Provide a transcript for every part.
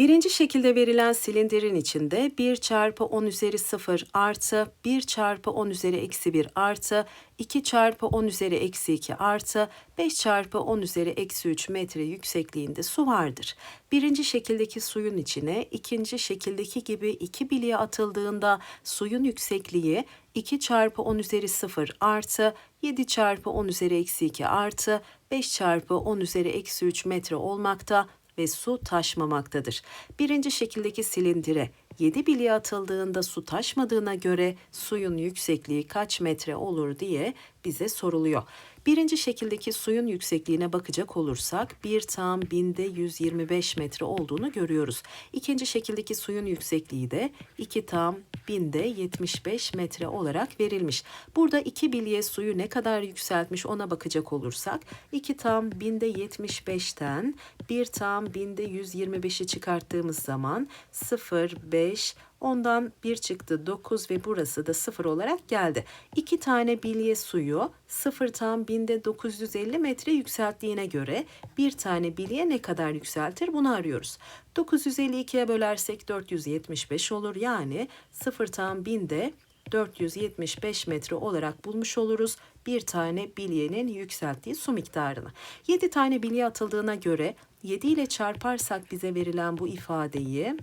Birinci şekilde verilen silindirin içinde 1 çarpı 10 üzeri 0 artı 1 çarpı 10 üzeri eksi 1 artı 2 çarpı 10 üzeri eksi 2 artı 5 çarpı 10 üzeri eksi 3 metre yüksekliğinde su vardır. Birinci şekildeki suyun içine ikinci şekildeki gibi 2 bilye atıldığında suyun yüksekliği 2 çarpı 10 üzeri 0 artı 7 çarpı 10 üzeri eksi 2 artı 5 çarpı 10 üzeri eksi 3 metre olmakta ve su taşmamaktadır. Birinci şekildeki silindire 7 bilye atıldığında su taşmadığına göre suyun yüksekliği kaç metre olur diye bize soruluyor. Birinci şekildeki suyun yüksekliğine bakacak olursak 1 tam binde 125 metre olduğunu görüyoruz. İkinci şekildeki suyun yüksekliği de 2 tam binde 75 metre olarak verilmiş. Burada 2 bilye suyu ne kadar yükseltmiş ona bakacak olursak 2 tam binde 75'ten 1 tam binde 125'i çıkarttığımız zaman 0, 5, Ondan 1 çıktı 9 ve burası da 0 olarak geldi. 2 tane bilye suyu 0 tam binde 950 metre yükselttiğine göre bir tane bilye ne kadar yükseltir bunu arıyoruz. 952'ye bölersek 475 olur yani 0 tam binde 475 metre olarak bulmuş oluruz bir tane bilyenin yükselttiği su miktarını. 7 tane bilye atıldığına göre 7 ile çarparsak bize verilen bu ifadeyi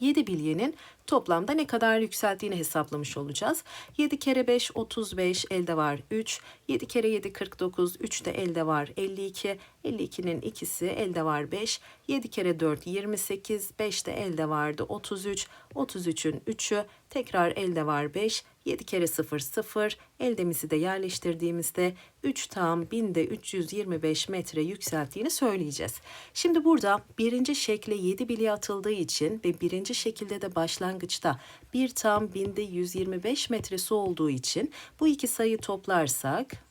7 bilyenin toplamda ne kadar yükselttiğini hesaplamış olacağız. 7 kere 5 35 elde var 3. 7 kere 7 49 3 de elde var 52. 52'nin ikisi elde var 5. 7 kere 4 28 5 de elde vardı 33. 33'ün 3'ü tekrar elde var 5. 7 kere 0 0 eldemizi de yerleştirdiğimizde 3 tam binde 325 metre yükselttiğini söyleyeceğiz. Şimdi burada birinci şekle 7 bilye atıldığı için ve birinci şekilde de başlangıçta 1 tam binde 125 metresi olduğu için bu iki sayı toplarsak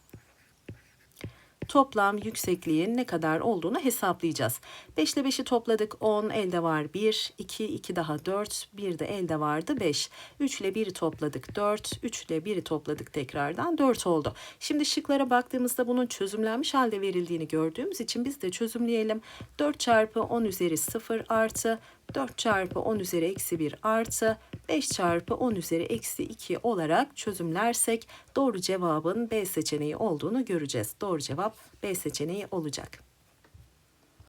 toplam yüksekliğin ne kadar olduğunu hesaplayacağız. 5 ile 5'i topladık 10 elde var 1, 2, 2 daha 4, 1 de elde vardı 5. 3 ile 1'i topladık 4, 3 ile 1'i topladık tekrardan 4 oldu. Şimdi şıklara baktığımızda bunun çözümlenmiş halde verildiğini gördüğümüz için biz de çözümleyelim. 4 çarpı 10 üzeri 0 artı 4 çarpı 10 üzeri eksi 1 artı 5 çarpı 10 üzeri eksi 2 olarak çözümlersek doğru cevabın B seçeneği olduğunu göreceğiz. Doğru cevap B seçeneği olacak.